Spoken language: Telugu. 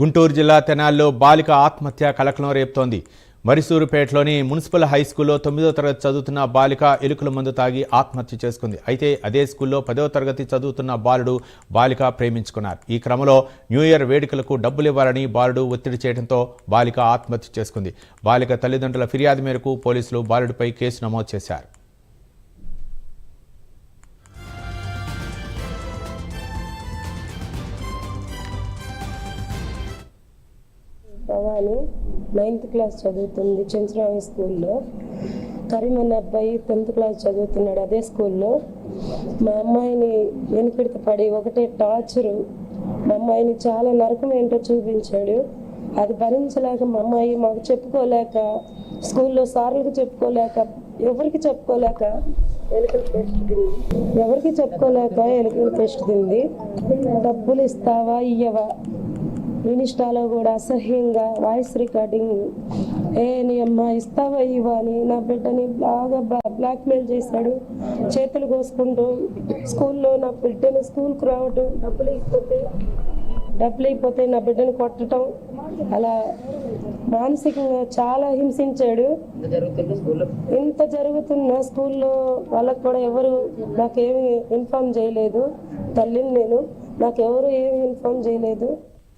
గుంటూరు జిల్లా తెనాల్లో బాలిక ఆత్మహత్య కలకలం రేపుతోంది. మరిసూరుపేటలోని మున్సిపల్ హై స్కూల్లో తొమ్మిదో తరగతి చదువుతున్న బాలిక ఎలుకల మందు తాగి ఆత్మహత్య చేసుకుంది. అయితే అదే స్కూల్లో పదో తరగతి చదువుతున్న బాలుడు బాలిక ప్రేమించుకున్నారు. ఈ క్రమంలో న్యూ ఇయర్ వేడుకలకు డబ్బులు ఇవ్వాలని బాలుడు ఒత్తిడి చేయడంతో బాలిక ఆత్మహత్య చేసుకుంది. బాలిక తల్లిదండ్రుల ఫిర్యాదు మేరకు పోలీసులు బాలుడిపై కేసు నమోదు చేశారు. భవాని నైన్త్ క్లాస్ చదువుతుంది చెంచురామి స్కూల్లో. కరీం అనే అబ్బాయి టెన్త్ క్లాస్ చదువుతున్నాడు అదే స్కూల్లో. మా అమ్మాయిని వెనుకడిత పడి ఒకటే టార్చరు. మా అమ్మాయిని చాలా నరకం ఏంటో చూపించాడు. అది భరించలేక మా అమ్మాయి మాకు చెప్పుకోలేక స్కూల్లో సార్లకు చెప్పుకోలేక ఎవరికి చెప్పుకోలేక ఎలుకలు ఎవరికి చెప్పుకోలేక ఎలుకలు పెస్ట్ డబ్బులు ఇస్తావా ఇయ్యవా? ఇన్స్టాలో కూడా అసహ్యంగా వాయిస్ రికార్డింగ్ ఏ నీ అమ్మ ఇస్తావా ఇవా అని నా బిడ్డని బాగా బ్లాక్మెయిల్ చేశాడు. చేతులు కోసుకుంటూ స్కూల్లో నా బిడ్డని స్కూల్కి రావటం డబ్బులు ఇకపోతే డబ్బులు అయిపోతే నా బిడ్డని కొట్టడం అలా మానసికంగా చాలా హింసించాడు. ఇంత జరుగుతున్న స్కూల్లో వాళ్ళకు కూడా ఎవరు నాకేమి ఇన్ఫామ్ చేయలేదు. తల్లిని నేను నాకెవరు ఏమి ఇన్ఫామ్ చేయలేదు.